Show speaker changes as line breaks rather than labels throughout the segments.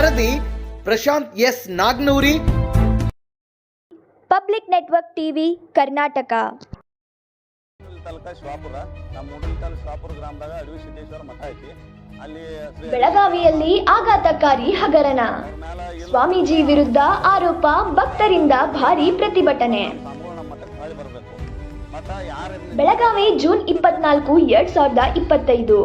ವರದಿ Prashant S Nagnuri.
Public network TV Karnataka.
ಮೂಡಲ್ ತಾಲೂಕ ಶಿವಾಪುರ ನಮ್ಮ ಮೂಡಲ್ ತಾಲೂಕು ಶಿವಾಪುರ ಗ್ರಾಮದಾಗ ಅಡವಿ ಸಿದ್ದೇಶ್ವರ ಮಠ ಐತಿ. ಅಲ್ಲಿ ಶ್ರೀ
ಬೆಳಗಾವಿಯಲ್ಲಿ ಆಘಾತಕಾರಿ ಹಗರಣ.
ಮ್ಯಾಲ
ಸ್ವಾಮೀಜಿ ವಿರುದ್ಧ ಆರೋಪ ಭಕ್ತರಿಂದ ಭಾರಿ ಪ್ರತಿಭಟನೆ.
ಸ್ವಾಮಿಗಳು ನಮ್ಮ ಮಠಕ್ಕೆ ಹೊಳ್ಳಿ ಬರಬೇಕು. ಮತ್ತು ಯಾರು
ಬೆಳಗಾವಿ ಜೂನ್ ಇಪ್ಪತ್ನಾಲ್ಕು ಎರಡ್ ಸಾವಿರದ ಇಪ್ಪತ್ತೈದು.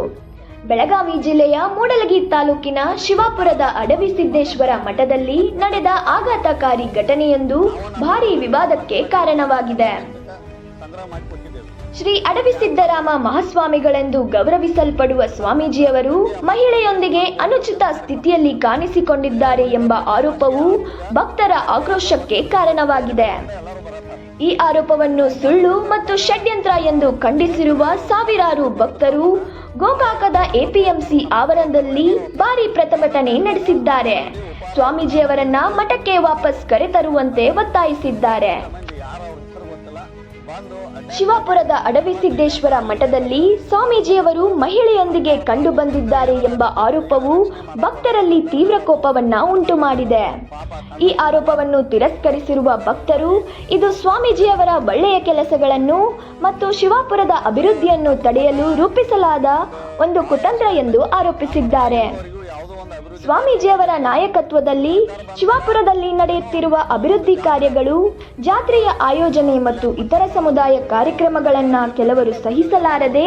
ಬೆಳಗಾವಿ ಜಿಲ್ಲೆಯ ಮೂಡಲಗಿ ತಾಲೂಕಿನ ಶಿವಾಪುರದ ಅಡವಿ ಸಿದ್ದೇಶ್ವರ ಮಠದಲ್ಲಿ ನಡೆದ ಆಘಾತಕಾರಿ ಘಟನೆಯೊಂದು ಭಾರಿ ವಿವಾದಕ್ಕೆ ಕಾರಣವಾಗಿದೆ. ಶ್ರೀ ಅಡವಿ ಸಿದ್ದರಾಮ ಮಹಾಸ್ವಾಮಿಗಳೆಂದು ಗೌರವಿಸಲ್ಪಡುವ ಸ್ವಾಮೀಜಿಯವರು ಮಹಿಳೆಯೊಂದಿಗೆ ಅನುಚಿತ ಸ್ಥಿತಿಯಲ್ಲಿ ಕಾಣಿಸಿಕೊಂಡಿದ್ದಾರೆ ಎಂಬ ಆರೋಪವು ಭಕ್ತರ ಆಕ್ರೋಶಕ್ಕೆ ಕಾರಣವಾಗಿದೆ. ಈ ಆರೋಪವನ್ನು ಸುಳ್ಳು ಮತ್ತು ಷಡ್ಯಂತ್ರ ಎಂದು ಖಂಡಿಸಿರುವ ಸಾವಿರಾರು ಭಕ್ತರು ಗೋಕಾಕದ ಎಪಿಎಂಸಿ ಆವರಣದಲ್ಲಿ ಭಾರಿ ಪ್ರತಿಭಟನೆ ನಡೆಸಿದ್ದಾರೆ. ಸ್ವಾಮೀಜಿಯವರನ್ನ ಮಠಕ್ಕೆ ವಾಪಸ್ ಕರೆತರುವಂತೆ ಒತ್ತಾಯಿಸಿದ್ದಾರೆ. ಶಿವಾಪುರದ ಅಡವಿ ಸಿದ್ದೇಶ್ವರ ಮಠದಲ್ಲಿ ಸ್ವಾಮೀಜಿಯವರು ಮಹಿಳೆಯೊಂದಿಗೆ ಕಂಡು ಬಂದಿದ್ದಾರೆ ಎಂಬ ಆರೋಪವು ಭಕ್ತರಲ್ಲಿ ತೀವ್ರ ಕೋಪವನ್ನ ಉಂಟು ಮಾಡಿದೆ. ಈ ಆರೋಪವನ್ನು ತಿರಸ್ಕರಿಸಿರುವ ಭಕ್ತರು, ಇದು ಸ್ವಾಮೀಜಿಯವರ ಒಳ್ಳೆಯ ಕೆಲಸಗಳನ್ನು ಮತ್ತು ಶಿವಾಪುರದ ಅಭಿವೃದ್ಧಿಯನ್ನು ತಡೆಯಲು ರೂಪಿಸಲಾದ ಒಂದು ಕುತಂತ್ರ ಎಂದು ಆರೋಪಿಸಿದ್ದಾರೆ. ಸ್ವಾಮೀಜಿಯವರ ನಾಯಕತ್ವದಲ್ಲಿ ಶಿವಾಪುರದಲ್ಲಿ ನಡೆಯುತ್ತಿರುವ ಅಭಿವೃದ್ಧಿ ಕಾರ್ಯಗಳು, ಜಾತ್ರೆಯ ಆಯೋಜನೆ ಮತ್ತು ಇತರ ಸಮುದಾಯ ಕಾರ್ಯಕ್ರಮಗಳನ್ನು ಕೆಲವರು ಸಹಿಸಲಾರದೆ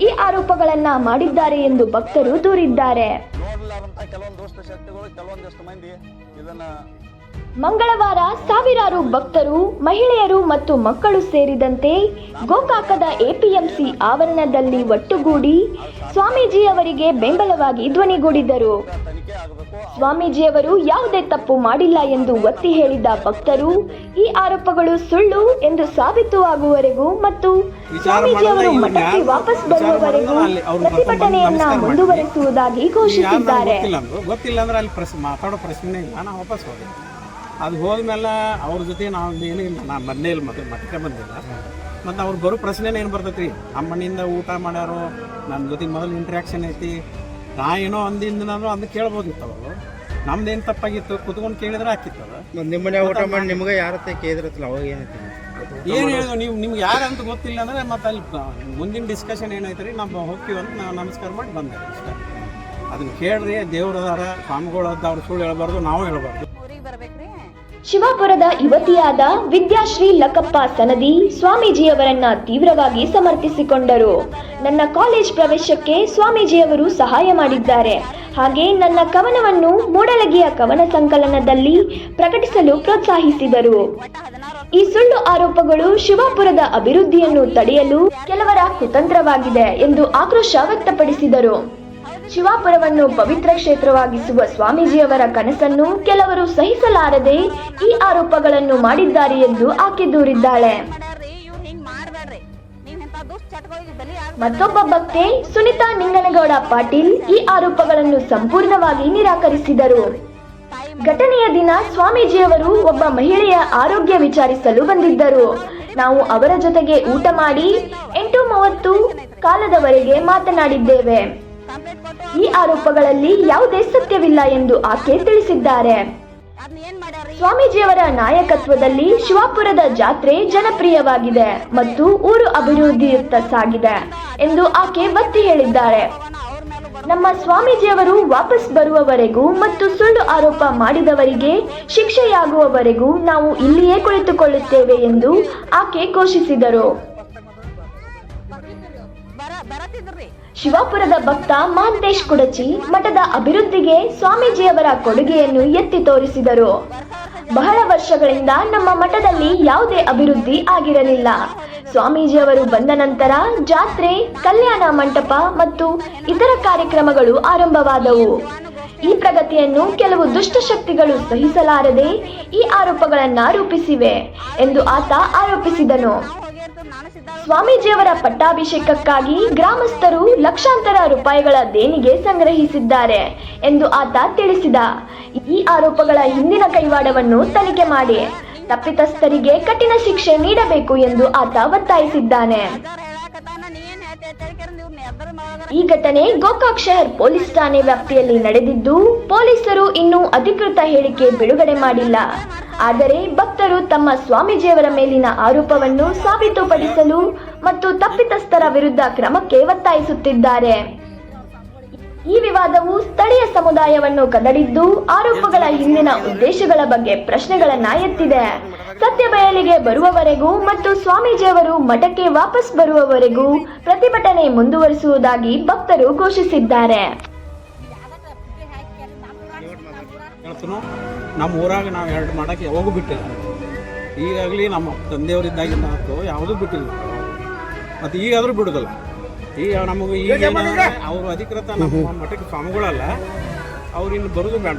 ಈ ಆರೋಪಗಳನ್ನು ಮಾಡಿದ್ದಾರೆ ಎಂದು ಭಕ್ತರು ದೂರಿದ್ದಾರೆ. ಮಂಗಳವಾರ ಸಾವಿರಾರು ಭಕ್ತರು ಮಹಿಳೆಯರು ಮತ್ತು ಮಕ್ಕಳು ಸೇರಿದಂತೆ ಗೋಕಾಕದ ಎಪಿಎಂಸಿ ಆವರಣದಲ್ಲಿ ಒಟ್ಟುಗೂಡಿ ಸ್ವಾಮೀಜಿ ಅವರಿಗೆ ಬೆಂಬಲವಾಗಿ ಧ್ವನಿಗೂಡಿದರು. ಸ್ವಾಮೀಜಿಯವರು ಯಾವುದೇ ತಪ್ಪು ಮಾಡಿಲ್ಲ ಎಂದು ಒತ್ತಿ ಹೇಳಿದ ಭಕ್ತರು ಈ ಆರೋಪಗಳು ಸುಳ್ಳು ಎಂದು ಸಾಬೀತುವಾಗುವವರೆಗೂ ಮತ್ತು ಸ್ವಾಮೀಜಿಯವರು ಮಠಕ್ಕೆ ವಾಪಸ್ ಬರುವವರೆಗೂ ಪ್ರತಿಭಟನೆಯನ್ನ ಮುಂದುವರೆಸುವುದಾಗಿ ಘೋಷಿಸಿದ್ದಾರೆ.
ಗೊತ್ತಿಲ್ಲ ಅಂದ್ರೆ. ಅಲ್ಲಿ ಮಾತಾಡೋ ಪ್ರಶ್ನೆ ಇಲ್ಲ ವಾಪಸ್ ಅದು ಹೋದ್ಮೇಲೆ ಅವ್ರ ಜೊತೆ ನಾವು ಏನು ಇಲ್ಲ. ನಾನು ಮೊನ್ನೆ ಇಲ್ಲ ಮತ್ತೆ ಮತ್ತೆ ಬಂದಿಲ್ಲ. ಮತ್ತು ಅವ್ರು ಬರೋ ಪ್ರಶ್ನೆನೇ ಏನು ಬರ್ತೈತಿ ರೀ ಊಟ ಮಾಡ್ಯಾರು ನನ್ನ ಜೊತೆ ಮೊದಲು ಇಂಟ್ರ್ಯಾಕ್ಷನ್ ಐತಿ. ನಾ ಏನೋ ಅಂದಿಂದ ನಾನು ಅದನ್ನ ಕೇಳ್ಬೋದಿತ್ತು ಅವರು. ಏನು ತಪ್ಪಾಗಿತ್ತು? ಕುತ್ಕೊಂಡು ಕೇಳಿದ್ರೆ ಹಾಕಿತ್ತು ಅದು.
ನಿಮ್ಮ ಮನೆ ಊಟ ಮಾಡಿ ನಿಮ್ಗೆ ಯಾರ ಕೇಳಿದ್ರತ್ತಲ್ಲ ಅವಾಗ ಏನೈತಿ
ಏನು ಹೇಳಿದ್ರು ನೀವು? ನಿಮ್ಗೆ ಯಾರಂತ ಗೊತ್ತಿಲ್ಲ ಅಂದ್ರೆ ಮತ್ತೆ ಅಲ್ಲಿ ಮುಂದಿನ ಡಿಸ್ಕಷನ್ ಏನಾಯ್ತು ರೀ ನಾವು ಹೋಗ್ತೀವಿ ಅಂತ ನಾವು ನಮಸ್ಕಾರ ಮಾಡಿ ಬಂದೆ. ಅಷ್ಟೇ. ಅದನ್ನ ಕೇಳ್ರಿ ದೇವ್ರದಾರ ಸ್ವಾಮಿಗಳು ಅಂತ ಅವ್ರು ಸುಳ್ಳು ಹೇಳ್ಬಾರ್ದು ನಾವು ಹೇಳ್ಬಾರ್ದು.
ಶಿವಾಪುರದ ಯುವತಿಯಾದ ವಿದ್ಯಾಶ್ರೀ ಲಕ್ಕಪ್ಪ ಸನದಿ ಸ್ವಾಮೀಜಿಯವರನ್ನ ತೀವ್ರವಾಗಿ ಸಮರ್ಥಿಸಿಕೊಂಡರು. ನನ್ನ ಕಾಲೇಜ್ ಪ್ರವೇಶಕ್ಕೆ ಸ್ವಾಮೀಜಿಯವರು ಸಹಾಯ ಮಾಡಿದ್ದಾರೆ. ಹಾಗೆ ನನ್ನ ಕವನವನ್ನು ಮೂಡಲಗಿಯ ಕವನ ಸಂಕಲನದಲ್ಲಿ ಪ್ರಕಟಿಸಲು ಪ್ರೋತ್ಸಾಹಿಸಿದರು. ಈ ಸುಳ್ಳು ಆರೋಪಗಳು ಶಿವಪುರದ ಅಭಿವೃದ್ಧಿಯನ್ನು ತಡೆಯಲು ಕೆಲವರ ಕುತಂತ್ರವಾಗಿದೆ ಎಂದು ಆಕ್ರೋಶ ವ್ಯಕ್ತಪಡಿಸಿದರು. ಶಿವಾಪುರವನ್ನು ಪವಿತ್ರ ಕ್ಷೇತ್ರವಾಗಿಸುವ ಸ್ವಾಮೀಜಿಯವರ ಕನಸನ್ನು ಕೆಲವರು ಸಹಿಸಲಾರದೆ ಈ ಆರೋಪಗಳನ್ನು ಮಾಡಿದ್ದಾರೆ ಎಂದು ಆಕೆ ದೂರಿದ್ದಾಳೆ. ಮತ್ತೊಬ್ಬ ಭಕ್ತೆ ಸುನಿತಾ ನಿಂಗನಗೌಡ ಪಾಟೀಲ್ ಈ ಆರೋಪಗಳನ್ನು ಸಂಪೂರ್ಣವಾಗಿ ನಿರಾಕರಿಸಿದರು. ಘಟನೆಯ ದಿನ ಸ್ವಾಮೀಜಿಯವರು ಒಬ್ಬ ಮಹಿಳೆಯ ಆರೋಗ್ಯ ವಿಚಾರಿಸಲು ಬಂದಿದ್ದರು. ನಾವು ಅವರ ಜೊತೆಗೆ ಊಟ ಮಾಡಿ ಎಂಟು ಮೂವತ್ತು ಕಾಲದವರೆಗೆ ಮಾತನಾಡಿದ್ದೇವೆ. ಈ ಆರೋಪಗಳಲ್ಲಿ ಯಾವುದೇ ಸತ್ಯವಿಲ್ಲ ಎಂದು ಆಕೆ ತಿಳಿಸಿದ್ದಾರೆ ಸ್ವಾಮೀಜಿಯವರ ನಾಯಕತ್ವದಲ್ಲಿ ಶಿವಾಪುರದ ಜಾತ್ರೆ ಜನಪ್ರಿಯವಾಗಿದೆ ಮತ್ತು ಊರು ಅಭಿವೃದ್ಧಿಯತ್ತ ಸಾಗಿದೆ ಎಂದು ಆಕೆ ಒತ್ತಿ ಹೇಳಿದ್ದಾರೆ ನಮ್ಮ ಸ್ವಾಮೀಜಿಯವರು ವಾಪಸ್ ಬರುವವರೆಗೂ ಮತ್ತು ಸುಳ್ಳು ಆರೋಪ ಮಾಡಿದವರಿಗೆ ಶಿಕ್ಷೆಯಾಗುವವರೆಗೂ ನಾವು ಇಲ್ಲಿಯೇ ಕುಳಿತುಕೊಳ್ಳುತ್ತೇವೆ ಎಂದು ಆಕೆ ಘೋಷಿಸಿದರು ಶಿವಾಪುರದ ಭಕ್ತ ಮಹಂತೇಶ್ ಕುಡಚಿ ಮಠದ ಅಭಿವೃದ್ಧಿಗೆ ಸ್ವಾಮೀಜಿಯವರ ಕೊಡುಗೆಯನ್ನು ಎತ್ತಿ ತೋರಿಸಿದರು. ಬಹಳ ವರ್ಷಗಳಿಂದ ನಮ್ಮ ಮಠದಲ್ಲಿ ಯಾವುದೇ ಅಭಿವೃದ್ಧಿ ಆಗಿರಲಿಲ್ಲ. ಸ್ವಾಮೀಜಿಯವರು ಬಂದ ನಂತರ ಜಾತ್ರೆ, ಕಲ್ಯಾಣ ಮಂಟಪ ಮತ್ತು ಇತರ ಕಾರ್ಯಕ್ರಮಗಳು ಆರಂಭವಾದವು. ಈ ಪ್ರಗತಿಯನ್ನು ಕೆಲವು ದುಷ್ಟಶಕ್ತಿಗಳು ಸಹಿಸಲಾರದೆ ಈ ಆರೋಪಗಳನ್ನ ರೂಪಿಸಿವೆ ಎಂದು ಆತ ಆರೋಪಿಸಿದನು. ಸ್ವಾಮೀಜಿಯವರ ಪಟ್ಟಾಭಿಷೇಕಕ್ಕಾಗಿ ಗ್ರಾಮಸ್ಥರು ಲಕ್ಷಾಂತರ ರೂಪಾಯಿಗಳ ದೇಣಿಗೆ ಸಂಗ್ರಹಿಸಿದ್ದಾರೆ ಎಂದು ಆತ ತಿಳಿಸಿದ. ಈ ಆರೋಪಗಳ ಹಿಂದಿನ ಕೈವಾಡವನ್ನು ತನಿಖೆ ಮಾಡಿ ತಪ್ಪಿತಸ್ಥರಿಗೆ ಕಠಿಣ ಶಿಕ್ಷೆ ನೀಡಬೇಕು ಎಂದು ಆತ ಒತ್ತಾಯಿಸಿದ್ದಾನೆ. ಈ ಘಟನೆ ಗೋಕಾಕ್ ಶಹರ್ ಪೊಲೀಸ್ ಠಾಣೆ ವ್ಯಾಪ್ತಿಯಲ್ಲಿ ನಡೆದಿದ್ದು, ಪೊಲೀಸರು ಇನ್ನೂ ಅಧಿಕೃತ ಹೇಳಿಕೆ ಬಿಡುಗಡೆ ಮಾಡಿಲ್ಲ. ಆದರೆ ಭಕ್ತರು ತಮ್ಮ ಸ್ವಾಮೀಜಿಯವರ ಮೇಲಿನ ಆರೋಪವನ್ನು ಸಾಬೀತುಪಡಿಸಲು ಮತ್ತು ತಪ್ಪಿತಸ್ಥರ ವಿರುದ್ಧ ಕ್ರಮಕ್ಕೆ ಒತ್ತಾಯಿಸುತ್ತಿದ್ದಾರೆ. ಈ ವಿವಾದವು ಸ್ಥಳೀಯ ಸಮುದಾಯವನ್ನು ಕದಡಿದ್ದು ಆರೋಪಗಳ ಹಿಂದಿನ ಉದ್ದೇಶಗಳ ಬಗ್ಗೆ ಪ್ರಶ್ನೆಗಳನ್ನ ಎತ್ತಿದೆ. ಸತ್ಯ ಬಯಲಿಗೆ ಬರುವವರೆಗೂ ಮತ್ತು ಸ್ವಾಮೀಜಿಯವರು ಮಠಕ್ಕೆ ವಾಪಸ್ ಬರುವವರೆಗೂ ಪ್ರತಿಭಟನೆ ಮುಂದುವರಿಸುವುದಾಗಿ ಭಕ್ತರು ಘೋಷಿಸಿದ್ದಾರೆ.
ನಮ್ಮ ಊರಾಗ ನಾವು ಎರಡು ಮಾಡಕ್ಕೆ ಯಾವಾಗೂ ಬಿಟ್ಟಿಲ್ಲ. ಈಗಾಗಲಿ ನಮ್ಮ ತಂದೆಯವರಿದ್ದಾಗಿಂದ ಆಯ್ತು ಯಾವುದೂ ಬಿಟ್ಟಿಲ್ಲ. ಮತ್ತು ಈಗಾದರೂ ಬಿಡೋದಿಲ್ಲ. ಈಗ ನಮಗೆ ಈಗ ಅವರು ಅಧಿಕೃತ ನಮ್ಮ ಮಠಕ್ಕೆ ಸ್ವಾಮಿಗಳಲ್ಲ ಅವ್ರು ಇನ್ನು ಬರೋದು ಬೇಡ.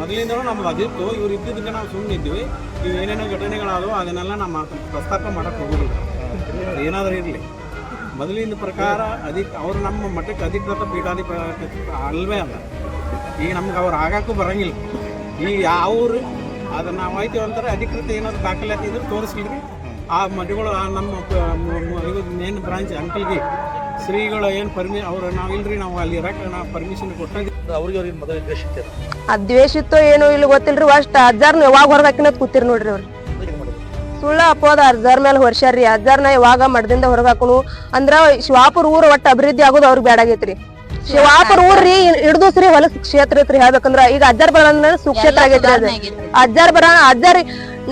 ಮೊದಲಿಂದನೂ ನಮ್ಗೆ ಅದಿತ್ತು ಇವ್ರು ಇದ್ದಿದ್ದಕ್ಕೆ ನಾವು ಸುಮ್ಮನೆ ಇದ್ವಿ ಇವು ಏನೇನೋ ಘಟನೆಗಳಾದವು ಅದನ್ನೆಲ್ಲ ನಮ್ಮ ಪ್ರಸ್ತಾಪ ಮಾಡೋಕ್ಕೆ ಹೋಗೋದಿಲ್ಲ. ಏನಾದರೂ ಇರಲಿ. ಮೊದಲಿನ ಪ್ರಕಾರ ಅಧಿಕ ಅವರು ನಮ್ಮ ಮಠಕ್ಕೆ ಅಧಿಕೃತ ಪೀಠಾಧಿಪ ಅಲ್ವೇ ಅಲ್ಲ. ಈಗ ನಮ್ಗೆ ಅವ್ರು ಆಗಾಕೂ ಬರಂಗಿಲ್ಲ. ಈಗ ಯಾವ್ರು ಅದನ್ನ ನಾವು ಐತಿ ಅಂತಾರೆ ಅಧಿಕೃತ ಏನಾದ್ರು ದಾಖಲಾತಿ ಇದ್ರೆ ತೋರಿಸ್ಲಿ ಆ ಮಠಗಳು ಆ ನಮ್ಮ ಇದು ಮೇನ್ ಬ್ರಾಂಚ್ ಅಂಕಲ್ಗೆ ಶ್ರೀಗಳು ಏನು ಪರ್ಮಿ ಅವ್ರು ನಾವು ಇಲ್ರಿ ನಾವು ಅಲ್ಲಿ ಇರಕ್ಕೆ ನಾವು ಪರ್ಮಿಷನ್ ಕೊಟ್ಟಾಗ
ದ್ವೇಷಿತ್ತೋ ಏನೋ ಇಲ್ಲಿ ಗೊತ್ತಿಲ್ರಿ ಅಷ್ಟು ಅಜ್ಜಾರ್ನ ಯಾವಾಗ ಹೊರಗಾಕಿನ ಕೂತಿರ್ ನೋಡ್ರಿ ಅವ್ರು. ಸುಳ್ಳ ಅಪ್ಪೋದ ಅಜ್ಜಾರ್ ಮೇಲೆ ಹೊರ್ಷಾರ್ರಿ ಅಜ್ಜಾರ್ನ ಯಾವಾಗ ಮಡದಿಂದ ಹೊರಗೆ ಅಂದ್ರೆ ಅಂದ್ರ ಶಿವಾಪುರ ಊರು ಒಟ್ಟು ಅಭಿವೃದ್ಧಿ ಆಗೋದು ಅವ್ರಿಗೆ ಬೇಡಾಗೈತ್ರಿ ಶಿವಾಪುರ ಊರ್ರಿ ಹಿಡ್ದು ಶ್ರೀ ಹೊಲಸ್ ಕ್ಷೇತ್ರ ಐತ್ರಿ ಹೇಳ್ಬೇಕಂದ್ರ ಈಗ ಅಜ್ಜಾರ್ ಬರ ಸುಕ್ಷೇತ್ರ ಆಗೈತ್ರಿ ಅದ. ಅಜ್ಜಾರ್ ಬರ ಅಜ್ಜಾರ್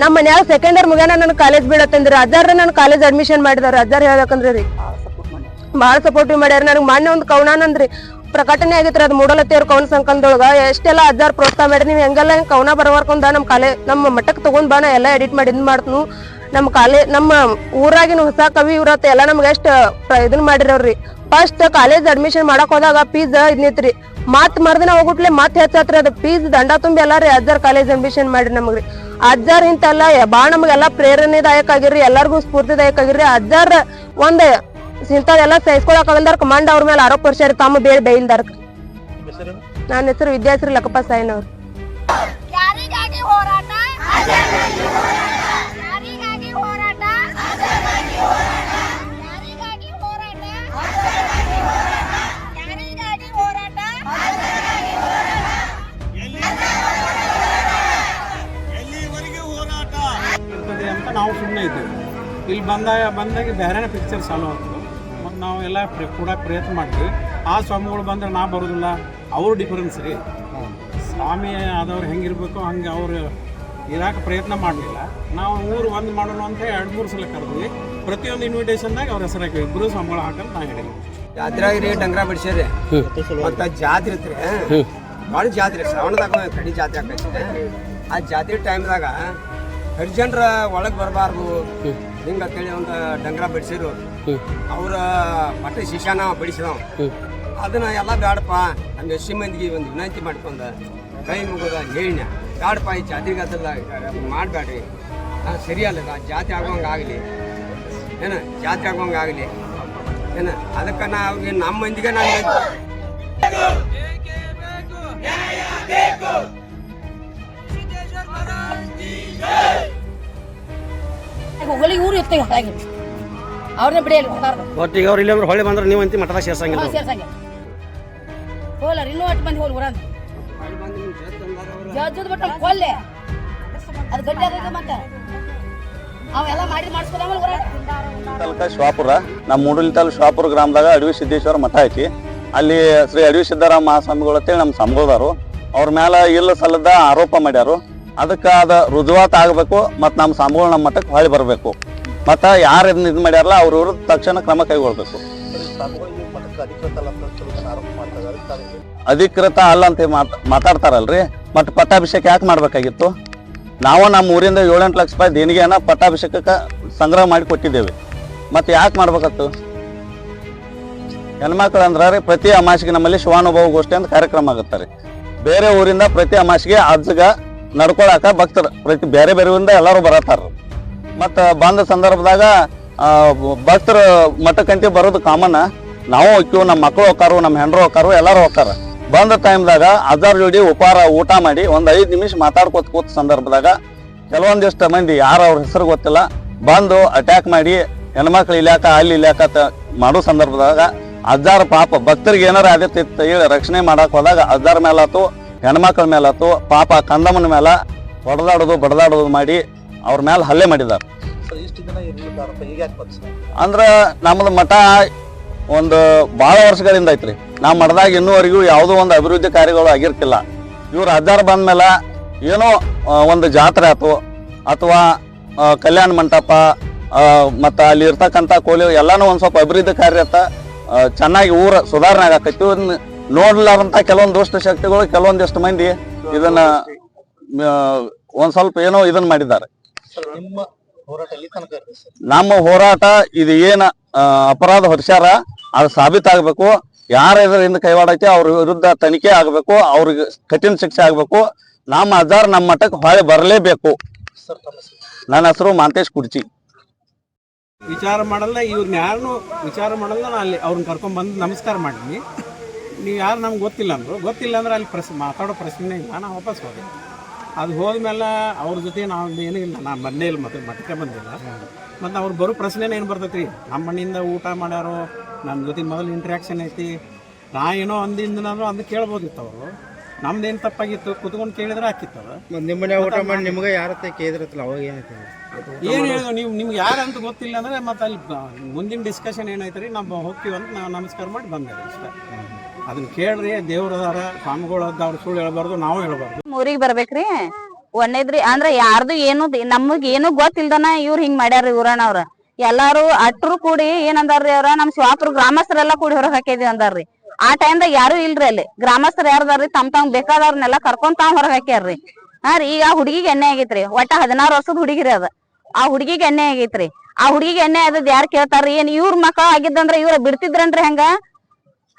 ನಮ್ಮ ಮನ್ಯಾಗ ಸೆಕೆಂಡ್ ಇಯರ್ ಮುಗ್ಯಾನ ನನ್ ಕಾಲೇಜ್ ಬೀಳತ್ತಂದ್ರಿ ಅಜ್ಜಾರ ನನ್ ಕಾಲೇಜ್ ಅಡ್ಮಿಷನ್ ಮಾಡಿದಾರ ಅಜ್ಜಾರ್ ಹೇಳ್ಬೇಕಂದ್ರಿ ರೀ. ಸಪೋರ್ಟ್ ಸಪೋರ್ಟಿವ್ ಮಾಡ್ಯಾರ ನನಗೆ ಮಾನ್ಯ ಒಂದು ಕವನಾನಂದ್ರಿ ಪ್ರಕಟಣೆ ಆಗೈತ್ರಿ ಅದು ಮೂಡಲತ್ತೇವ್ರ ಕವನ ಸಂಕಲನದೊಳಗ ಎಷ್ಟೆಲ್ಲ ಅಜ್ಜಾರ್ ಪ್ರೋತ್ಸಾಹ ಮಾಡಿ ನೀವು ಹೆಂಗೆಲ್ಲ ಹಿಂಗ್ ಕವನ ಬರವರ್ಕೊಂಡ ನಮ್ಮ ಕಾಲೇ ನಮ್ಮ ಮಟ್ಟಕ್ಕೆ ತಗೊಂಡ್ ಬಾ ನಾ ಎಲ್ಲ ಎಡಿಟ್ ಮಾಡಿ ಇದ್ ಮಾಡ್ತನು. ನಮ್ಮ ಕಾಲೇ ನಮ್ಮ ಊರಾಗಿನ ಹೊಸ ಕವಿ ಇವ್ರತ್ತ ಎಲ್ಲ ನಮ್ಗೆ ಎಷ್ಟ್ ಇದನ್ ಮಾಡಿರವ್ರಿ ಫಸ್ಟ್ ಕಾಲೇಜ್ ಅಡ್ಮಿಷನ್ ಮಾಡಕ್ ಹೋದಾಗ ಫೀಸ್ ಇದ್ನಿತ್ರಿ. ಮತ್ ಮರ್ದಿನ ಹೋಗ್ಬಿಟ್ಲೆ ಮತ್ ಹೆಚ್ಚಾತ್ರ ಅದು. ಫೀಸ್ ದಂಡ ತುಂಬಿ ಎಲ್ಲಾರಿ ಅಜ್ಜರ್ ಕಾಲೇಜ್ ಅಡ್ಮಿಷನ್ ಮಾಡ್ರಿ ನಮಗ್ರಿ. ಅಜ್ಜಾರ್ ಇಂತೆಲ್ಲ ಬಾ ನಮಗೆಲ್ಲ ಪ್ರೇರಣೆದಾಯಕ ಆಗಿರ್ರಿ ಎಲ್ಲರಿಗೂ ಸ್ಫೂರ್ತಿದಾಯಕ ಆಗಿರ್ರಿ. ಅಜ್ಜರ್ ಒಂದ್ ಇಂಥದೆಲ್ಲ ಸಹಿಸ್ಕೊಳಕ್ ಆಗಲ್ದಾರ ಕಮಾಂಡ್ ಅವ್ರ ಮೇಲೆ ಆರೋಪ ವರ್ಷ ತಮ್ಮ ಬೇರೆ ಬೇಯಿಲ್ದಾರ ನನ್ನ ಹೆಸರು ವಿದ್ಯಾಶ್ರೀ ಲಕ್ಕಪ್ಪ ಸಾಯಿನವ್ರು.
ನಾವು ಸುಮ್ಮನೆ ಇದ್ದೀವಿ. ಇಲ್ಲಿ ಬಂದಾಗ ಬಂದಾಗ ಬೇರೆನೇ ಪಿಕ್ಚರ್ ಚಾಲು ಆಗ್ತದೆ ಮತ್ತು ನಾವು ಎಲ್ಲ ಪ್ರ- ಕೊಡಕ್ಕೆ ಪ್ರಯತ್ನ ಮಾಡ್ತೀವಿ. ಆ ಸ್ವಾಮಿಗಳು ಬಂದರೆ ನಾ ಬರೋದಿಲ್ಲ. ಅವ್ರ ಡಿಫರೆನ್ಸ್ ರೀ. ಸ್ವಾಮಿ ಆದವ್ರು ಹೆಂಗಿರಬೇಕು ಹಂಗೆ ಅವರು ಇರೋಕೆ ಪ್ರಯತ್ನ ಮಾಡಲಿಲ್ಲ. ನಾವು ಊರು ಒಂದು ಮಾಡೋಣ ಅಂತ ಎರಡು ಮೂರು ಸಲ ಕರೆದ್ವಿ. ಪ್ರತಿಯೊಂದು ಇನ್ವಿಟೇಷನ್ದಾಗ ಅವ್ರ ಹೆಸರು ಹಾಕಿ ಇಬ್ಬರು ಸ್ವಾಮಿಗಳು ಹಾಕಂತ ನಾ ಹೇಳಿದ್ವಿ
ಜಾತ್ರೆಯಾಗ ರೀ ಡಂಗ್ರ ಬಿಡ್ಸ್ಯಾರಿ ಮತ್ತು ಜಾತ್ರೆ ಐತ್ರಿ ಭಾಳ ಜಾತ್ರೆ ಶ್ರಾವಣದಾಗ ಕಡಿ ಜಾತ್ರೆ ಆಕೈತಿ ಆ ಜಾತ್ರೆ ಟೈಮ್ದಾಗ ಹರಿಜನ್ರ ಒಳಗೆ ಬರಬಾರ್ದು. ಹಿಂಗೆ ಅಂತೇಳಿ ಒಂದು ಡಂಗ್ರ ಬಿಡಿಸಿರು ಅವರ ಮಠ ಶಿಷ್ಯನ ಬಿಡಿಸಿದವ. ಅದನ್ನ ಎಲ್ಲ ಬೇಡಪ್ಪ ನಮ್ಮ ಎಸ್ ಮಂದಿಗೆ ಒಂದು ವಿನಂತಿ ಮಾಡ್ಕೊಂಡ ಕೈ ಮುಗಿದ ಹೇಳಿನ ಬ್ಯಾಡಪ್ಪ, ಈ ಜಾತಿಗೆ ಅದೆಲ್ಲ ಮಾಡಬೇಡ್ರಿ ಸರಿ ಜಾತಿ ಆಗೋಂಗೆ ಆಗಲಿ. ಏನ, ಜಾತಿ ಆಗೋಂಗೆ ಆಗಲಿ. ಏನ, ಅದಕ್ಕೆ ನಾವು ನಮ್ಮ ಮಂದಿಗೆ ನಾನು
ಹೋಗಲಿ ಇವ್ರು ಇರ್ತೀವಿ ಹಾಗೆ ಅವ್ರನ್ನ ಬಿಡಿಯಲ್ಲ ಹೊರಟಾರ್ದು
ಒಟ್ಟಿಗೆ ಅವ್ರು ಇಲ್ಲಂದ್ರೆ ಹೊಳೆ ಬಂದ್ರೆ ನೀವು ಅಂತ ಮಠದಾಗ ಸೇರ್ಸಂಗಿಲ್ಲ
ಸೇರ್ಸಂಗೆ. ಹೋಗ್ಲಾರ ಇನ್ನೂ ಒಟ್ಟು ಮಂದಿ ಹೋಗಿ ಊರಂದ ಜಜ್ಜದ ಬಟ್ ಅವ್ನ್ ಕೊಲ್ಲೆ. ಅದು ಗಟ್ಟಿ ಆಗೈತೆ ಮತ್ತೆ. ಅವೆಲ್ಲ ಮಾಡಿ ಮಾಡಿಸ್ಕೊಲ್ಲ ಆಮೇಲೆ ಊರಾಗ.
ತಾಲೂಕ ಶಿವಾಪುರ. ನಮ್ಮ ಮೂಡಲಿ ತಾಲೂಕು ಶಿವಾಪುರ ಗ್ರಾಮದಾಗ ಅಡವಿ ಸಿದ್ದೇಶ್ವರ ಮಠ ಐತಿ. ಅಲ್ಲಿ ಶ್ರೀ ಅಡವಿ ಸಿದ್ದರಾಮ ಮಹಾಸ್ವಾಮಿಗಳು ಅಂತೇಳಿ ನಮ್ಮ ಸಂಬೋದಾರು ಅವ್ರ ಮೇಲೆ ಇಲ್ಲ ಸಲ್ಲದ ಆರೋಪ ಮಾಡ್ಯಾರು. ಅದಕ್ಕೆ ಅದು ರುಜುವಾತ ಆಗಬೇಕು ಮತ್ತು ನಮ್ಮ ಸ್ವಾಮಿಗಳು ನಮ್ಮ ಮಟ್ಟಕ್ಕೆ ಹೊಳಿ ಬರಬೇಕು. ಮತ್ತು ಯಾರು ಇದನ್ನ ಇದು ಮಾಡ್ಯಾರಲ್ಲ ಅವ್ರ ವಿರುದ್ಧ ತಕ್ಷಣ ಕ್ರಮ ಕೈಗೊಳ್ಬೇಕು. ಅಧಿಕೃತ ಅಲ್ಲ ಅಂತ ಮಾತ್- ಮಾತಾಡ್ತಾರಲ್ರಿ, ಮತ್ತು ಪಟ್ಟಾಭಿಷೇಕ ಯಾಕೆ ಮಾಡಬೇಕಾಗಿತ್ತು? ನಾವು ನಮ್ಮ ಊರಿಂದ ಏಳೆಂಟು ಲಕ್ಷ ರೂಪಾಯಿ ದೇಣಿಗೆಯನ್ನು ಪಟ್ಟಾಭಿಷೇಕಕ್ಕೆ ಸಂಗ್ರಹ ಮಾಡಿ ಕೊಟ್ಟಿದ್ದೇವೆ. ಮತ್ತು ಯಾಕೆ ಮಾಡ್ಬೇಕತ್ತು? ಹೆಣ್ಮಕ್ಳು ಅಂದ್ರೆ ರೀ, ಪ್ರತಿ ಅಮಾಸಿಗೆ ನಮ್ಮಲ್ಲಿ ಶಿವಾನುಭವ ಗೋಷ್ಠಿ ಅಂತ ಕಾರ್ಯಕ್ರಮ ಆಗುತ್ತೆ ರೀ. ಬೇರೆ ಊರಿಂದ ಪ್ರತಿ ಅಮಾಸಿಗೆ ಅಜ್ಜಗ ನಡ್ಕೊಳಕ ಭಕ್ತರು, ಪ್ರತಿ ಬೇರೆ ಬೇರೆ ಊರಿಂದ ಎಲ್ಲರೂ ಬರತ್ತಾರ. ಮತ್ತು ಬಂದ ಸಂದರ್ಭದಾಗ ಭಕ್ತರು ಮಠಕ್ಕಂತಿ ಬರೋದು ಕಾಮನ್. ನಾವು ಹೋಗ್ತೀವಿ, ನಮ್ಮ ಮಕ್ಕಳು ಹೋಗ್ತಾರು, ನಮ್ಮ ಹೆಂಡ್ರು ಹೋಗ್ತಾರು, ಎಲ್ಲರೂ ಹೋಗ್ತಾರ. ಬಂದ ಟೈಮ್ದಾಗ ಅದರ ಜೋಡಿ ಉಪಹಾರ, ಊಟ ಮಾಡಿ ಒಂದು ಐದು ನಿಮಿಷ ಮಾತಾಡ್ಕೋತ ಕೂತ ಸಂದರ್ಭದಾಗ ಕೆಲವೊಂದಿಷ್ಟು ಮಂದಿ, ಯಾರು ಅವ್ರ ಹೆಸರು ಗೊತ್ತಿಲ್ಲ, ಬಂದು ಅಟ್ಯಾಕ್ ಮಾಡಿ ಹೆಣ್ಮಕ್ಳು ಇಲ್ಯಾಕ, ಅಲ್ಲಿ ಅಂತ ಮಾಡೋ ಸಂದರ್ಭದಾಗ ಅಜ್ಜಾರ ಪಾಪ ಭಕ್ತರಿಗೆ ಏನಾರ ಆದಿತ್ತಿತ್ತು ಹೇಳಿ ರಕ್ಷಣೆ ಮಾಡಕ್ಕೆ ಹೋದಾಗ ಅಜ್ಜಾರ ಮೇಲಾತು ಹೆಣ್ಮಕ್ಳ ಮೇಲಾತು ಪಾಪ ಕಂದಮ್ಮನ ಮೇಲೆ ಹೊಡೆದಾಡೋದು ಬಡದಾಡೋದು ಮಾಡಿ ಅವ್ರ ಮೇಲೆ ಹಲ್ಲೆ ಮಾಡಿದ್ದಾರೆ. ಅಂದ್ರೆ ನಮ್ದು ಮಠ ಒಂದು ಬಹಳ ವರ್ಷಗಳಿಂದ ಐತ್ರಿ. ನಮ್ಮ ಮಠದಾಗ ಇನ್ನೂವರೆಗೂ ಯಾವುದೋ ಒಂದು ಅಭಿವೃದ್ಧಿ ಕಾರ್ಯಗಳು ಆಗಿರ್ಕಿಲ್ಲ ಇವ್ರು ಬಂದ ಮೇಲೆ ಏನೋ ಒಂದು ಜಾತ್ರೆ ಆಯ್ತು ಅಥವಾ ಕಲ್ಯಾಣ ಮಂಟಪ ಮತ್ತು ಅಲ್ಲಿ ಇರ್ತಕ್ಕಂಥ ಕೋಲಿ ಎಲ್ಲಾನು ಒಂದು ಸ್ವಲ್ಪ ಅಭಿವೃದ್ಧಿ ಕಾರ್ಯ ಆತ. ಚೆನ್ನಾಗಿ ಊರ ಸುಧಾರಣೆ ಆಗಕೈತಿ. ನೋಡ್ಲಾರಂತ ಕೆಲವೊಂದು ದುಷ್ಟ ಶಕ್ತಿಗಳು ಕೆಲವೊಂದಿಷ್ಟು ಮಂದಿ ಇದನ್ನ ಒಂದ್ ಸ್ವಲ್ಪ ಏನೋ ಇದನ್ನ ಮಾಡಿದ್ದಾರೆ. ನಮ್ಮ ಹೋರಾಟ ಇದು ಏನ ಅಪರಾಧ ಹೊರಿಸ್ಯಾರ ಅದು ಸಾಬೀತಾಗಬೇಕು. ಯಾರ ಇದರಿಂದ ಕೈವಾಡೈತಿ ಅವ್ರ ವಿರುದ್ಧ ತನಿಖೆ ಆಗ್ಬೇಕು ಅವ್ರಿಗೆ ಕಠಿಣ ಶಿಕ್ಷೆ ಆಗ್ಬೇಕು. ನಮ್ಮ ಅಜಾರ್ ನಮ್ಮ ಮಠಕ್ಕೆ ಹೊಳೆ ಬರಲೇಬೇಕು. ನನ್ನ ಹೆಸರು ಮಾಂತೇಶ್ ಕುರ್ಚಿ
ವಿಚಾರ ಮಾಡಲ್ಲ ಇವ್ರನ್ನ ಯಾರನ್ನು ವಿಚಾರ ಮಾಡಲ್ಲ ನಾನು ಅಲ್ಲಿ ಅವ್ರನ್ನ ಕರ್ಕೊಂಡ್ ಬಂದು ನಮಸ್ಕಾರ ಮಾಡೀನಿ. ನೀವು ಯಾರು ನಮ್ಗೆ ಗೊತ್ತಿಲ್ಲ ಅಂದರು. ಗೊತ್ತಿಲ್ಲ ಅಂದ್ರೆ ಅಲ್ಲಿ ಪ್ರಶ್ನೆ ಮಾತಾಡೋ ಪ್ರಶ್ನೆ ಇಲ್ಲ. ನಾನು ವಾಪಸ್ ಹೋದೆ. ಅದು ಹೋದ್ಮೇಲೆ ಅವ್ರ ಜೊತೆ ನಾವು ಏನೂ ಇಲ್ಲ. ನಾನು ಬಂದೇ ಇಲ್ಲ ಮತ್ತೆ ಮಠಕ್ಕೆ ಬಂದಿಲ್ಲ. ಮತ್ತು ಅವ್ರು ಬರೋ ಪ್ರಶ್ನೆನೇ ಏನು ಬರ್ತೈತಿ ನಮ್ಮ ಮಣ್ಣಿಂದ ಊಟ ಮಾಡ್ಯಾರೋ? ನನ್ನ ಜೊತೆ ಮೊದಲು ಇಂಟ್ರ್ಯಾಕ್ಷನ್ ಐತಿ. ನಾ ಏನೋ ಅಂದಿಂದನಾದ್ರು ಅಂದು ಕೇಳ್ಬೋದಿತ್ತು ಅವರು. ನಮ್ದೇನು ತಪ್ಪಾಗಿತ್ತು? ಕುತ್ಕೊಂಡು ಕೇಳಿದ್ರೆ ಹಾಕಿತ್ತು
ನಿಮ್ಮ ಮನೆ ಊಟ ಮಾಡಿ ನಿಮ್ಗೆ ಯಾರ ಕೇಳಿದ್ರತ್ತಲ್ಲ ಅವಾಗ ಏನೈತೆ
ಏನು ಹೇಳಿದ್ರು ನೀವು ನಿಮ್ಗೆ ಯಾರಂತ ಗೊತ್ತಿಲ್ಲ ಅಂದ್ರೆ ಮತ್ತೆ ಅಲ್ಲಿ ಮುಂದಿನ ಡಿಸ್ಕಷನ್ ಏನೈತೆ ರೀ ನಾವು ಹೋಗ್ತೀವಿ ಅಂತ ನಾವು ನಮಸ್ಕಾರ ಮಾಡಿ ಬಂದೇವೆ ಅಷ್ಟೇ. ಅದನ್ನ ಕೇಳ್ರಿ ದೇವ್ರದಾರ ಅದಾರ, ಸ್ವಾಮಿಗಳು ಅದ ಅವ್ರು ಸುಳ್ಳು ಹೇಳ್ಬಾರ್ದು, ನಾವು ಹೇಳ್ಬಾರ್ದು.
ಊರಿಗೆ ಬರ್ಬೇಕ್ರಿ? ಒಂದೇದ್ರಿ, ಅಂದ್ರ ಯಾರ್ದು ಏನು ನಮಗ್ ಏನು ಗೊತ್ತಿಲ್ದನ ಇವ್ರ ಹಿಂಗ್ ಮಾಡ್ಯಾರ ಇವ್ರಣ್ಣವ್ರ ಎಲ್ಲಾರು ಅಟ್ರು ಕೂಡಿ ಏನಂದಾರ್ರಿ ಅವ್ರ, ನಮ್ ಶಿವಾಪುರ ಗ್ರಾಮಸ್ಥರೆಲ್ಲಾ ಕೂಡಿ ಹೊರಗ್ ಹಾಕಿದ್ವಿ ಅಂದಾರ್ರಿ. ಆ ಟೈಮ್ದಾಗ ಯಾರು ಇಲ್ರಿ ಅಲ್ಲಿ. ಗ್ರಾಮಸ್ಥರು ಯಾರ್ದಾರ್ರಿ, ತಮ್ ತಮ್ ಬೇಕಾದವ್ರನ್ನೆಲ್ಲ ಕರ್ಕೊಂಡ್ ತಾವ್ ಹೊರಗ್ ಹಾಕ್ಯಾರ್ರಿ. ಹಾ ರೀ, ಈಗ ಆ ಹುಡುಗಿಗೆ ಎಣ್ಣೆ ಆಗೈತ್ರಿ. ಒಟ್ಟ ಹದಿನಾರು ವರ್ಷದ ಹುಡುಗಿರಿ ಅದ. ಆ ಹುಡುಗಿಗೆ ಎಣ್ಣೆ ಆಗೈತ್ರಿ. ಆ ಹುಡುಗಿಗೆ ಎಣ್ಣೆ ಆದದ್ ಯಾರ್ ಕೇಳ್ತಾರ್ರಿ? ಏನ್ ಇವ್ರ ಮಕ್ಕಳ ಆಗಿದ್ದಂದ್ರ ಇವ್ರ ಬಿಡ್ತಿದ್ರನ್ರಿ ಹೆಂಗ?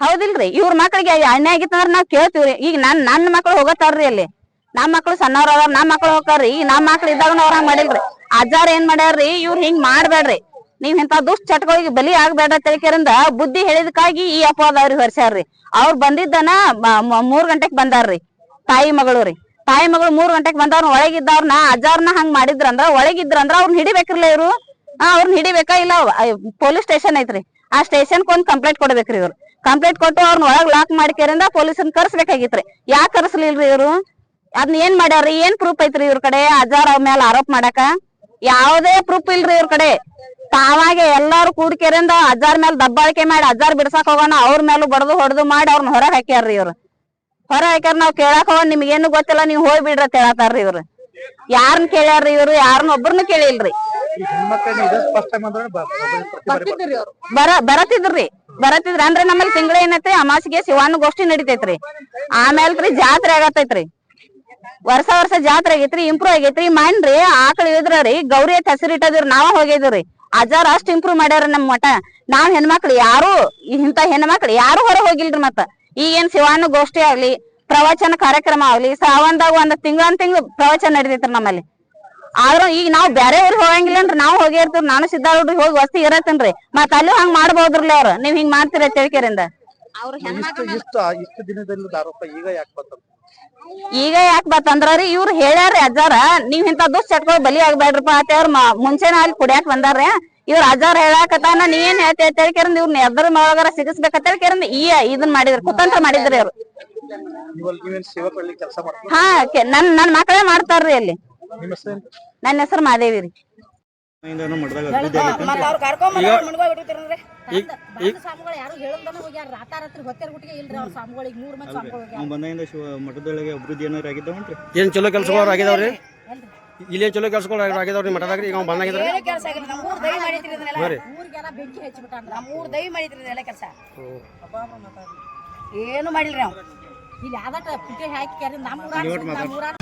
ಹೌದಿಲ್ರಿ. ಇವ್ರ ಮಕ್ಳಿಗೆ ಅನ್ಯಾಯ ಆಗಿತ್ತಂದ್ರ ನಾವ್ ಕೇಳ್ತೀವ್ರಿ. ಈಗ ನನ್ ನನ್ ಮಕ್ಳು ಹೋಗತ್ತಾರ್ರಿ ಅಲ್ಲಿ. ನಮ್ ಮಕ್ಳು ಸಣ್ಣವ್ರ ಅದಾರ, ನಮ್ ಮಕ್ಳು ಹೋಗ್ತಾರ್ರಿ. ಈಗ ನಮ್ ಮಕ್ಳು ಇದ್ದಾಗ ಅವ್ರ ಹಂಗ್ ಮಾಡಿಲ್ರಿ. ಅಜ್ಜಾರ್ ಏನ್ ಮಾಡ್ಯಾರ್ರಿ, ಇವ್ರ್ ಹಿಂಗ್ ಮಾಡ್ಬೇಡ್ರಿ ನೀವ್ ಇಂತ ದುಷ್ಟ ಚಟಗಳಿಗೆ ಬಲಿ ಆಗ್ಬೇಡ ತಿಳ್ಕರಿಂದ ಬುದ್ಧಿ ಹೇಳಿದಕ್ಕಾಗಿ ಈ ಅಪವಾದ ಅವ್ರಿಗೆ ಹೊರ್ಸ್ಯಾರ್ರಿ. ಅವ್ರು ಬಂದಿದ್ದನ ಮೂರ್ ಗಂಟೆಕ್ ಬಂದಾರ್ರಿ. ತಾಯಿ ಮಗಳು ರೀ. ತಾಯಿ ಮಗಳು ಮೂರ್ ಗಂಟೆಕ್ ಬಂದವ್ರ ಒಳಗಿದ್ದವ್ರನ್ನ ಅಜ್ಜಾರ್ನ ಹಂಗ್ ಮಾಡಿದ್ರಂದ್ರ, ಒಳಗಿದ್ರಂದ್ರ ಅವ್ರನ್ನ ಹಿಡಿಬೇಕ್ರಲ್ಲ ಇವ್ರು? ಅವ್ರನ್ನ ಹಿಡಿಬೇಕಾ ಇಲ್ಲ ಪೊಲೀಸ್ ಸ್ಟೇಷನ್ ಐತ್ರಿ. ಆ ಸ್ಟೇಷನ್ ಒಂದ್ ಕಂಪ್ಲೇಂಟ್ ಕೊಡ್ಬೇಕ್ರಿ ಇವ್ರು. ಕಂಪ್ಲೇಂಟ್ ಕೊಟ್ಟು ಅವ್ರನ್ನ ಒಳಗ್ ಲಾಕ್ ಮಾಡ್ಕೇರಿಂದ ಪೊಲೀಸನ್ ಕರ್ಸ್ಬೇಕಾಗಿತ್ರಿ. ಯಾಕೆ ಕರ್ಸ್ಲಿಲ್ರಿ ಇವ್ರು? ಅದನ್ನ ಏನ್ ಮಾಡ್ಯಾರ್ರಿ? ಏನ್ ಪ್ರೂಫ್ ಐತ್ರಿ ಇವ್ರ ಕಡೆ? ಅಜಾರ್ ಅವ್ರ ಮೇಲೆ ಆರೋಪ ಮಾಡಾಕ? ಯಾವ್ದೇ ಪ್ರೂಫ್ ಇಲ್ರಿ ಇವ್ರ ಕಡೆ. ತಾವಾಗೆ ಎಲ್ಲಾರು ಕೂಡ್ಕೆರಿಂದ ಅಜಾರ್ ಮೇಲೆ ದಬ್ಬಾಳಿಕೆ ಮಾಡಿ ಅಜಾರ್ ಬಿಡ್ಸಾಕ್ ಹೋಗೋಣ ಅವ್ರ ಮೇಲೂ ಬಡದು ಹೊಡೆದು ಮಾಡಿ ಅವ್ರನ್ನ ಹೊರ ಹಾಕ್ಯಾರ್ರಿ ಇವ್ರು. ಹೊರ ಹಾಕ್ಯಾರ ನಾವ್ ಕೇಳಾಕ ಹೋಗೋಣ ನಿಮ್ಗೇನು ಗೊತ್ತಿಲ್ಲ ನೀವ್ ಹೋಗಿ ಬಿಡ್ರಿ ಕೇಳತಾರ್ರಿ ಹೇಳತಾರ್ರಿ ಇವ್ರು. ಯಾರನ್ನ ಕೇಳ್ಯಾರ್ರಿ ಇವ್ರು? ಯಾರನ್ನ ಒಬ್ರನ್ನ ಕೇಳಿಲ್ರಿ. ಬರ ಬರತಿದ್ರಿ ಬರತಿದ್ರಿ ಅಂದ್ರೆ ನಮ್ಮಲ್ಲಿ ತಿಂಗಳ ಏನೈತ್ರಿ? ಅಮಾಸಿಗೆ ಶಿವಾನು ಗೋಷ್ಠಿ ನಡಿತೈತ್ರಿ. ಆಮೇಲ್ರಿ ಜಾತ್ರೆ ಆಗತೈತ್ರಿ. ವರ್ಷ ವರ್ಷ ಜಾತ್ರೆ ಆಗೈತ್ರಿ ಇಂಪ್ರೂವ್ ಆಗೈತ್ರಿ. ಮಾಡ್ರಿ ಆಕಳ ಇದ್ರಿ ಗೌರಿ ಅಂತ ಹೆಸರಿಟ್ಟದ್ರಿ ನಾವ ಹೋಗಿದ್ರಿ ಅಜಾರ್ ಅಷ್ಟ್ ಇಂಪ್ರೂವ್ ಮಾಡ್ಯಾರ ನಮ್ ಮಠ. ನಾವ್ ಹೆಣ್ಮಕ್ಳು ಯಾರು ಇಂತ ಹೆಣ್ಮಕ್ಳು ಯಾರು ಹೊರ ಹೋಗಿಲ್ರಿ ಮತ್ತ. ಈಗೇನ್ ಶಿವಾನು ಗೋಷ್ಠಿ ಆಗ್ಲಿ, ಪ್ರವಚನ ಕಾರ್ಯಕ್ರಮ ಆಗ್ಲಿ ಶ್ರಾವಣದಾಗ ಒಂದ್ ತಿಂಗಳ ತಿಂಗಳು ಪ್ರವಚನ ನಡಿತೈತ್ರಿ ನಮ್ಮಲ್ಲಿ. ಆದ್ರೂ ಈಗ ನಾವ್ ಬ್ಯಾರೆ ಊರಿಗೆ ಹೋಗಂಗಿಲ್ಲನ್ರಿ ನಾವ್ ಹೋಗಿ ಇರ್ತೀವಿ ನಾನು ಸಿದ್ದಾರೂಢಿಗೆ ಹೋಗಿ ವಸ್ತಿ ಇರತ್ತೇನ್ರಿ. ಮತ್ತ ಅಲ್ಲೂ ಹಂಗ್ ಮಾಡ್ಬೋದ್ರಲ್ಲ ಅವ್ರ. ನೀವ್ ಹಿಂಗ್ ಮಾಡ್ತೀರ ತಿಳ್ಕೇರಿಂದ ಅವ್ರ
ಇಷ್ಟು ದಿನದಲ್ಲಿ ಆರೋಪ ಈಗ ಯಾಕೆ ಬಂತು
ಈಗ ಯಾಕೆ ಬತ್ತಂದ್ರಿ ಇವ್ರು ಹೇಳ್ಯಾರ್ರಿ ಅಜ್ಜಾರ ನೀವ್ ಇಂತ ದುಷ್ಟ ಚಟ್ಕೊಳ್ ಬಲಿ ಆಗ್ಬೇಡ್ರಪ್ಪ ಅಂತ ಅವ್ರ ಮುಂಚೆನ ಅಲ್ಲಿ ಕುಡಿಯಾಕ ಬಂದಾರ್ರಿ. ಇವ್ರ ಅಜ್ಜಾರ್ ಹೇಳಾಕತ್ತಾನ ನೀ ಏನ್ ಹೇಳ್ತಿ ಅಂತ ಹೇಳ್ಕೇರಿಂದ ಇವ್ರನ್ನ ಎದ್ರ ಒಳಗಾರ ಸಿಗಿಸ್ಬೇಕಂತ ಹೇಳ್ಕೇರಿಂದ ಈ ಇದನ್ ಮಾಡಿದ್ರಿ ಕುತಂತ್ರ ಮಾಡಿದ್ರಿ ಅವ್ರು ಹಾ ಕೆ- ನನ್ ನನ್ ಮಕ್ಕಳೇ ಮಾಡ್ತಾರ್ರಿ ಅಲ್ಲಿ. ನನ್ನ ಹೆಸರು ಮಾದೇವಿ ರೀ.
ಮಠದೊಳಗೆ ಅಭಿವೃದ್ಧಿ ಏನಾರು ಆಗಿದ್ದಾವನ್ರಿ
ಏನ್ ಚಲೋ ಕೆಲಸಗಳು ಆಗಿದಾವ್ರಿ? ಇಲ್ಲೇ ಚಲೋ ಕೆಲಸಗಳು ಆಗಿದಾವ್ರಿ ಮಠದಾಗ? ಈಗ ಬಂದಾಗಿದ್ರೆ
ಏನು ಮಾಡಿಲ್ರಿ ನಾವು ಇಲ್ಲಿ ಯಾವ್ದಾಟ ಪುಟ್ಟಿ ಹಾಕಿ ನಮ್ಮ ಊರಾಗ ನಮ್ಮ ಊರಾಗ